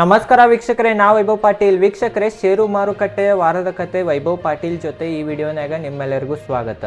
ನಮಸ್ಕಾರ ವೀಕ್ಷಕರೇ, ನಾವು ವೈಭವ್ ಪಾಟೀಲ್. ವೀಕ್ಷಕರೇ ಷೇರು ಮಾರುಕಟ್ಟೆಯ ವಾರದ ಕತೆ ವೈಭವ್ ಪಾಟೀಲ್ ಜೊತೆ ಈ ವಿಡಿಯೋನಾಗ ನಿಮ್ಮೆಲ್ಲರಿಗೂ ಸ್ವಾಗತ.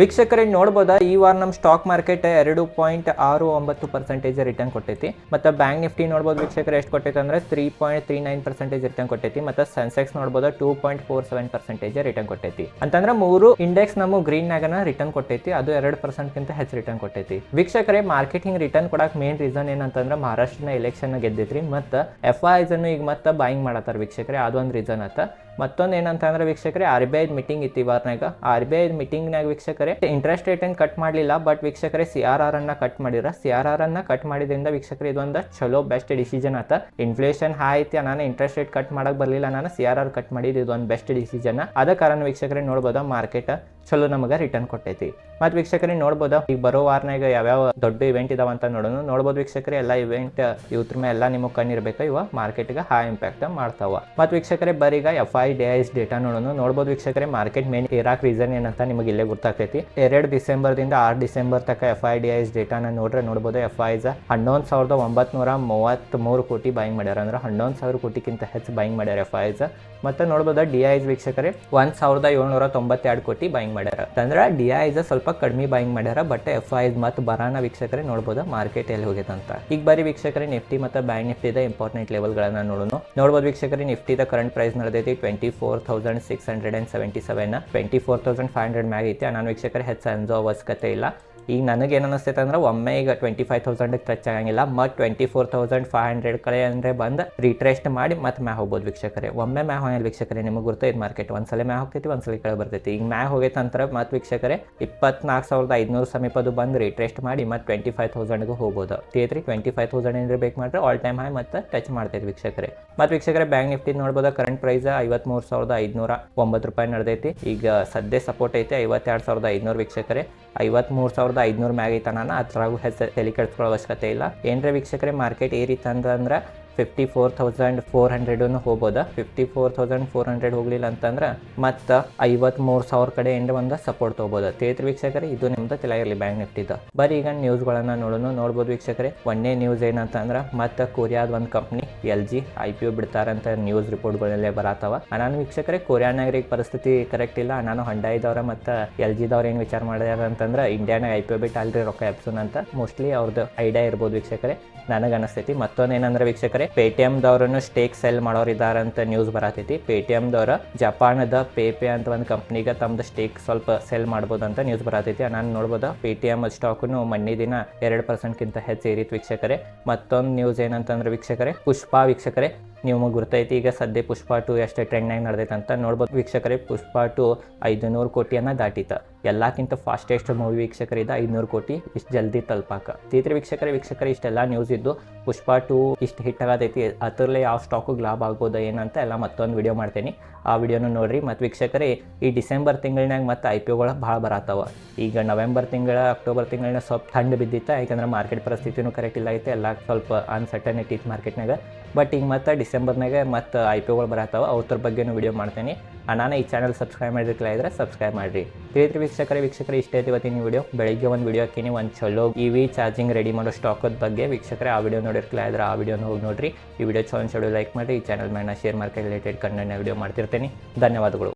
ವೀಕ್ಷಕರೇ, ನೋಡ್ಬೋದಾ? ಈ ವಾರ ನಮ್ಮ ಸ್ಟಾಕ್ ಮಾರ್ಕೆಟ್ ಎರಡು ಪಾಯಿಂಟ್ ಆರು ಒಂಬತ್ತು ಪರ್ಸೆಂಟೇಜ್ ರಿಟರ್ನ್ ಕೊಟ್ಟೈತಿ. ಮತ್ತು ಬ್ಯಾಂಕ್ ನಿಫ್ಟಿ ನೋಡ್ಬೋದು ವೀಕ್ಷಕರ, ಎಷ್ಟು ಕೊಟ್ಟೈತೆ ಅಂದರೆ three point three nine percentage return ಕೊಟ್ಟೈತಿ. ಮತ್ತು ಸೆನ್ಸೆಕ್ಸ್ ನೋಡ್ಬೋದು two point four seven percentage return ಕೊಟ್ಟೈತಿ. ಅಂತಂದ್ರೆ ಮೂರು ಇಂಡೆಕ್ಸ್ ನಮ್ಮ ಗ್ರೀನ್ನಾಗನ ರಿಟರ್ನ್ ಕೊಟ್ಟೈತಿ. ಅದು ಎರಡು ಪರ್ಸೆಂಟ್ಗಿಂತ ಹೆಚ್ಚು ರಿಟರ್ನ್ ಕೊಟ್ಟೈತಿ. ವೀಕ್ಷಕರೇ ಮಾರ್ಕೆಟಿಂಗ್ ರಿಟರ್ನ್ ಕೊಡಕ್ಕೆ ಮೇನ್ ರೀಸನ್ ಏನಂತಂದ್ರೆ ಮಹಾರಾಷ್ಟ್ರನ ಎಲೆಕ್ಷನ್ ಗೆದ್ದಿದ್ರಿ ಮತ್ತೆ ಎಫ್ ಅನ್ನು ಈಗ ಮತ್ತೆ ಬಾಯಿಂಗ್ ಮಾಡತ್ತಾರ ವೀಕ್ಷಕರೇ. ಅದೊಂದು ರೀಸನ್ ಆತ ಮತ್ತೊಂದು ಏನಂತ ಅಂದ್ರೆ ವೀಕ್ಷಕರೇ ಆರ್ ಬಿ ಐ ಮೀಟಿಂಗ್ ಇತ್ತು ವಾರನಾಗ ಆರ್ ಬಿ ಐ ಮೀಟಿಂಗ್ನಾಗ ವೀಕ್ಷಕರೇ ಇಂಟ್ರೆಸ್ಟ್ ರೇಟ್ ಏನು ಕಟ್ ಮಾಡಲಿಲ್ಲ ಬಟ್ ವೀಕ್ಷಕರೇ ಸಿ ಆರ್ ಆರ್ ಅನ್ನ ಕಟ್ ಮಾಡಿರ ಸಿ ಆರ್ ಆರ್ ಅನ್ನ ಕಟ್ ಮಾಡಿದ್ರಿಂದ ವೀಕ್ಷಕರೇ, ಇದೊಂದು ಚಲೋ ಬೆಸ್ಟ್ ಡಿಸಿಷನ್ ಆತ. ಇನ್ಫ್ಲೇಷನ್ ಹೈ ಐತಿ ನಾನು ಇಂಟ್ರೆಸ್ಟ್ ರೇಟ್ ಕಟ್ ಮಾಡಕ್ ಬರಲಿಲ್ಲ ನಾನು ಸಿ ಆರ್ ಆರ್ ಕಟ್ ಮಾಡಿದ್ದು ಇದೊಂದು ಬೆಸ್ಟ್ ಡಿಸಿಷನ್ ಅದ ಕಾರಣ ವೀಕ್ಷಕರೇ, ನೋಡ್ಬೋದಾ ಮಾರ್ಕೆಟ್ ಚಲೋ ನಮಗೆ ರಿಟರ್ನ್ ಕೊಟ್ಟೈತಿ. ಮತ್ತು ವೀಕ್ಷಕರೇ ನೋಡ್ಬೋದು? ಈಗ ಬರೋ ವಾರನಾಗ ಯಾವ್ಯಾವ ದೊಡ್ಡ ಇವೆಂಟ್ ಇದಾವ ಅಂತ ನೋಡೋಣ. ನೋಡ್ಬೋದು ವೀಕ್ಷಕರೇ, ಎಲ್ಲ ಇವೆಂಟ್ ಇವ್ರ ಮೇಲೆ ಎಲ್ಲ ನಿಮಗೆ ಕಣ್ಣಿರ್ಬೇಕು ಇವ ಮಾರ್ಕೆಟ್ಗೆ ಹೈ ಇಂಪ್ಯಾಕ್ಟ್ ಮಾಡ್ತಾವ. ಮತ್ತು ವೀಕ್ಷಕರೇ ಬರೀಗ F I D I's data ನೋಡೋಣ. ನೋಡ್ಬೋದು ವೀಕ್ಷಕರೇ ಮಾರ್ಕೆಟ್ ಮೇನ್ ಇರಾಕ್ ರೀಸನ್ ಏನಂತ ನಿಮಗೆ ಇಲ್ಲೇ ಗೊತ್ತಾಗ್ತೈತಿ ಎರಡು ಡಿಸೆಂಬರ್ದಿಂದ ಆರು ಡಿಸೆಂಬರ್ ತನಕ ಎಫ್ ಐ ಡಿ ಐಸ್ ಡೇಟಾನ ನೋಡ್ರೆ ನೋಡ್ಬೋದು ಎಫ್ ಐಸ್ ಹನ್ನೊಂದು ಸಾವಿರದ ಒಂಬತ್ನೂರ ಮೂವತ್ತ್ಮೂರು ಕೋಟಿ ಬಾಯಿಂಗ್ ಮಾಡ್ಯಾರ. ಅಂದ್ರೆ ಹನ್ನೊಂದು ಸಾವಿರ ಕೋಟಿಗಿಂತ ಹೆಚ್ಚು ಬಾಯಿಂಗ್ ಮಾಡ್ಯಾರ ಎಫ್ ಐಸ್ ಮತ್ತು ನೋಡ್ಬೋದು ಡಿ ಐಸ್ ವೀಕ್ಷಕರೇ, ಒಂದು ಸಾವಿರದ ಏಳ್ನೂರ ತೊಂಬತ್ತೆರಡು ಕೋಟಿ ಬಾಯಿಂಗ್ ಮಾಡ್ಯಾರ. ಅಂದ್ರೆ ಡಿ ಐಸ್ ಸ್ವಲ್ಪ ಕಡಿಮೆ ಬಾಯಿಂಗ್ ಮಾಡ್ಯಾರ ಬಟ್ ಎಫ್ ಐ ಮತ್ತು ಬರಾನ ವೀಕ್ಷಕರೇ ನೋಡ್ಬೋದು ಮಾರ್ಕೆಟ್ ಎಲ್ಲಿ ಹೋಗಿದೆ ಅಂತ ಈಗ ಬರೀ ವೀಕ್ಷಕರೇ ನಿಫ್ಟಿ ಮತ್ತು ಬ್ಯಾಂಕ್ ನಿಫ್ಟಿದ ಇಂಪಾರ್ಟೆಂಟ್ ಲೆವೆಲ್ಗಳನ್ನ ನೋಡೋಣ ನೋಡ್ಬೋದು ವೀಕ್ಷಕರೇ ನಿಫ್ಟಿದ current price ನಡೆದೈತಿ twenty four thousand six hundred and seventy seven twenty four thousand five hundred ಮ್ಯಾಗ ಐತಿ. ನಾನು ವೀಕ್ಷಕರೇ, ಹೆಚ್ಚು ಅಂಜೋ ಅವಶ್ಯಕತೆ ಇಲ್ಲ. ಈಗ ನನಗೆ ಏನು ಅನಿಸ್ತೈತೆ ಅಂದ್ರೆ ಒಮ್ಮೆ ಈಗ ಟ್ವೆಂಟಿ ಫೈವ್ ತೌಸಂಡಿಗೆ ಟಚ್ ಆಗಂಗಿಲ್ಲ. ಮತ್ತು twenty four thousand five hundred ಕಡೆ ಅಂದರೆ ಬಂದು ರಿಟ್ರೆಸ್ಟ್ ಮಾಡಿ ಮತ್ತೆ ಮ್ಯಾ ಹೋಗ್ಬೋದು ವೀಕ್ಷಕರೇ. ಒಮ್ಮೆ ಮ್ಯಾ ಹೋಗಿಲ್ಲ ವೀಕ್ಷಕರೇ, ನಿಮಗೆ ಗೊತ್ತೈತೆ ಮಾರ್ಕೆಟ್ ಒಂದ್ಸಲ ಮ್ಯಾ ಹೋಗ್ತೈತಿ, ಒಂದ್ಸಲ ಕೆಳಗೆ ಬರ್ತೈತಿ. ಈಗ ಮ್ಯಾ ಹೋಗೈತೆ ಅಂತಾರೆ ಮತ್ತು ವೀಕ್ಷಕರೇ, ಇಪ್ಪತ್ನಾಲ್ಕು ಸಾವಿರದ ಐದುನೂರು ಸಮೀಪದ ಬಂದು ರಿಟ್ರೆಸ್ಟ್ ಮಾಡಿ ಮತ್ತು ಟ್ವೆಂಟಿ ಫೈವ್ ತೌಸಂಡ್ಗೂ ಹೋಗ್ಬೋದು. ತೇತ್ರಿ ಟ್ವೆಂಟಿ ಫೈವ್ ತೌಸಂಡ್ ಏನಾರ ಬೇಕು ಮಾಡಿದ್ರೆ ಆಲ್ ಟೈಮ್ ಹೈ ಮತ್ತು ಟಚ್ ಮಾಡ್ತೈತಿ ವೀಕ್ಷಕರೇ. ಮತ್ತು ವೀಕ್ಷಕರೇ, ಬ್ಯಾಂಕ್ ನಿಫ್ಟಿ ನೋಡ್ಬೋದು ಕರೆಂಟ್ ಪ್ರೈಸ್ ಐವತ್ಮೂರು ಸಾವಿರದ ಐದುನೂರ ಒಂಬತ್ತು ರೂಪಾಯಿ ನಡೆದೈತಿ. ಈಗ ಸದ್ಯ ಸಪೋರ್ಟ್ ಐತೆ ಐವತ್ತೆರಡು ಸಾವಿರದ ಐದುನೂರು ವೀಕ್ಷಕರೇ. ಐವತ್ಮೂರು ಸಾವಿರದ ಐದುನೂರು ಮ್ಯಾಗ ಐತನ ಅದ್ರಾಗೂ ಹೆಚ್ಚು ತಲೆ ಕೆಡಿಸ್ಕೊಳ್ಳೋ ಅವಶ್ಯಕತೆ ಇಲ್ಲ. ಏನರ ವೀಕ್ಷಕರೇ ಮಾರ್ಕೆಟ್ ಏರಿತಂದ್ರೆ ಫಿಫ್ಟಿ ಫೋರ್ ತೌಸಂಡ್ ಫೋರ್ ಹಂಡ್ರೆಡನ್ನು ಹೋಗ್ಬೋದ? Fifty four thousand four hundred ಹೋಗಲಿಲ್ಲ ಅಂತಂದ್ರೆ ಮತ್ತು ಐವತ್ಮೂರು ಸಾವಿರ ಕಡೆ ಎಂಡ್ ಒಂದು ಸಪೋರ್ಟ್ ತೊಗೋಬೋದು? ತೇತ್ರ ವೀಕ್ಷಕರೇ, ಇದು ನಿಮ್ದು ಇರಲಿ ಬ್ಯಾಂಕ್ ನಿಫ್ಟಿದ ಬರೀ ಈಗ ನ್ಯೂಸ್ಗಳನ್ನು ನೋಡೋಣ ನೋಡ್ಬೋದು ವೀಕ್ಷಕರೇ. ಒಂದೇ ನ್ಯೂಸ್ ಏನಂತಂದ್ರೆ ಮತ್ತು ಕೊರಿಯಾದ ಒಂದು company L G, I P O ಬಿಡ್ತಾರಂತ news ರಿಪೋರ್ಟ್ಗಳಲ್ಲೇ ಬರತ್ತವ ನಾನು ವೀಕ್ಷಕರೇ, ಕೊರಿಯಾ ಈಗ ಪರಿಸ್ಥಿತಿ ಕರೆಕ್ಟ್ ಇಲ್ಲ. ನಾನು ಹಂಡಾಯಿದವ್ರ ಮತ್ತು ಎಲ್ ಜಿದವ್ರು ಏನು ವಿಚಾರ ಮಾಡ್ಯಾರ ಅಂತಂದ್ರೆ ಇಂಡಿಯಾನಾಗ ಐ ಪಿ ಒ ಬಿಟ್ಟು ಅಲ್ರಿ ರೊಕ್ಕ ಎಪ್ಸೋನ್ ಅಂತ ಮೋಸ್ಟ್ಲಿ ಅವ್ರದ್ದು ಐಡಿಯಾ ಇರ್ಬೋದು ವೀಕ್ಷಕರೇ. ನನಗೆ ಅನಿಸ್ತೈತಿ. ಮತ್ತೊಂದು ಏನಂದ್ರೆ ವೀಕ್ಷಕರೇ ಪೇಟಿಎಮ್ದವ್ರನ್ನು ಸ್ಟೇಕ್ ಸೆಲ್ ಮಾಡೋರು ಅಂತ ನ್ಯೂಸ್ ಬರತೈತಿ. ಪೇಟಿಎಮ್ದವ್ರ ಜಪಾನದ ಪೇಪೆ ಅಂತ ಒಂದು ಕಂಪ್ನಿಗೆ ತಮ್ಮದು ಸ್ಟೇಕ್ ಸ್ವಲ್ಪ ಸೆಲ್ ಮಾಡ್ಬೋದು ಅಂತ ನ್ಯೂಸ್ ಬರತೈತಿ. ನಾನು ನೋಡ್ಬೋದು, ಪೇಟಿಎಮ್ ಸ್ಟಾಕ್ನು ಮಣ್ಣಿ ದಿನ ಎರಡು ಪರ್ಸೆಂಟ್ಗಿಂತ ಹೆಚ್ಚು ಏರಿತ್ತು ವೀಕ್ಷಕರೇ. ಮತ್ತೊಂದು ನ್ಯೂಸ್ ಏನಂತಂದ್ರೆ ವೀಕ್ಷಕರೇ, ಪುಷ್ಪಾ ವೀಕ್ಷಕರೇ. ನೀವು ಗೊತ್ತೈತಿ ಈಗ ಸದ್ಯ ಪುಷ್ಪ ಟು ಎಷ್ಟು ಟ್ರೆಂಡ್ನಾಗ ನಡೆದೈತೆ ಅಂತ ನೋಡ್ಬೋದು. ವೀಕ್ಷಕರೇ, ಪುಷ್ಪ ಟು ಐದುನೂರು ಕೋಟಿಯನ್ನು ದಾಟಿತ. ಎಲ್ಲಕ್ಕಿಂತ ಫಾಸ್ಟೆಸ್ಟ್ ಮೂವಿ ವೀಕ್ಷಕರಿದ ಐದುನೂರು ಕೋಟಿ. ಇಷ್ಟು ಜಲ್ದಿ ತಲುಪಾಕ. ತೀತ್ರ ವೀಕ್ಷಕರೇ ವೀಕ್ಷಕರೇ, ಇಷ್ಟೆಲ್ಲ ನ್ಯೂಸ್ ಇದ್ದು ಪುಷ್ಪ ಟು ಇಷ್ಟು ಹಿಟ್ ಆಗತೈತಿ. ಅದರಲ್ಲೇ ಯಾವ ಸ್ಟಾಕಿಗೆ ಲಾಭ ಆಗ್ಬೋದು ಏನಂತ ಎಲ್ಲ ಮತ್ತೊಂದು ವಿಡಿಯೋ ಮಾಡ್ತೀನಿ. ಆ ವಿಡಿಯೋನು ನೋಡ್ರಿ. ಮತ್ತು ವೀಕ್ಷಕರೇ, ಈ ಡಿಸೆಂಬರ್ ತಿಂಗಳಿನಾಗ ಮತ್ತು ಐ ಪಿ ಒಗಳು ಭಾಳ ಬರತ್ತವ. ಈಗ ನವೆಂಬರ್ ತಿಂಗಳ, ಅಕ್ಟೋಬರ್ ತಿಂಗಳನ್ನ ಸ್ವಲ್ಪ ಥಂಡ್ ಬಿದ್ದಿತ್ತ. ಯಾಕಂದ್ರೆ ಮಾರ್ಕೆಟ್ ಪರಿಸ್ಥಿತಿನೂ ಕರೆಕ್ಟ್ ಇಲ್ಲ ಐತೆ. ಎಲ್ಲ ಸ್ವಲ್ಪ ಅನ್ಸರ್ಟನಿಟಿ ಇತ್ತು ಮಾರ್ಕೆಟ್ನಾಗ ಬಟ್ ಈಗ ಮತ್ತು ಡಿಸೆಂಬರ್ನಾಗೆ ಮತ್ತು ಐ ಪಿ ಒಗಳು ಬರತ್ತವ ಅವ್ರ ಬಗ್ಗೆನೂ ವೀಡಿಯೋ ಮಾಡ್ತೀನಿ. ನಾನು ಈ ಚಾನಲ್ ಸಬ್ಸ್ಕ್ರೈಬ್ ಮಾಡಿರ್ಲಿಲ್ಲ ಇದ್ರೆ ಸಬ್ಸ್ಕ್ರೈಬ್ ಮಾಡಿರಿ. ತಿಳಿದ್ರಿ ವೀಕ್ಷಕರೇ ವೀಕ್ಷಕರೇ, ಇಷ್ಟೇ ಐತಿ ಇವತ್ತಿನ ವಿಡಿಯೋ ಬೆಳಿಗ್ಗೆ ಒಂದು ವೀಡಿಯೋ ಹಾಕಿನಿ ಒಂದು ಚಲೋ ಇ ವಿ ಚಾರ್ಜಿಂಗ್ ರೆಡಿ ಮಾಡೋ ಸ್ಟಾಕದ ಬಗ್ಗೆ. ವೀಕ್ಷಕರೇ, ಆ ವಿಡಿಯೋ ನೋಡಿರ್ಲಿಲ್ಲ ಇದ್ರೆ ಆ ವಿಡಿಯೋನ ಹೋಗಿ ನೋಡಿರಿ. ಈ ವಿಡಿಯೋ ಚಲೋ ಲೈಕ್ ಮಾಡಿ ಈ ಚಾನಲ್ ಮೇಲೆ ಶೇರ್ ಮಾರ್ಕೆಟ್ ರಿಲೇಟೆಡ್ ಕಂಟೆಂಟ್ನ ವಿಡಿಯೋ ಮಾಡ್ತಿರ್ತೀನಿ. ಧನ್ಯವಾದಗಳು.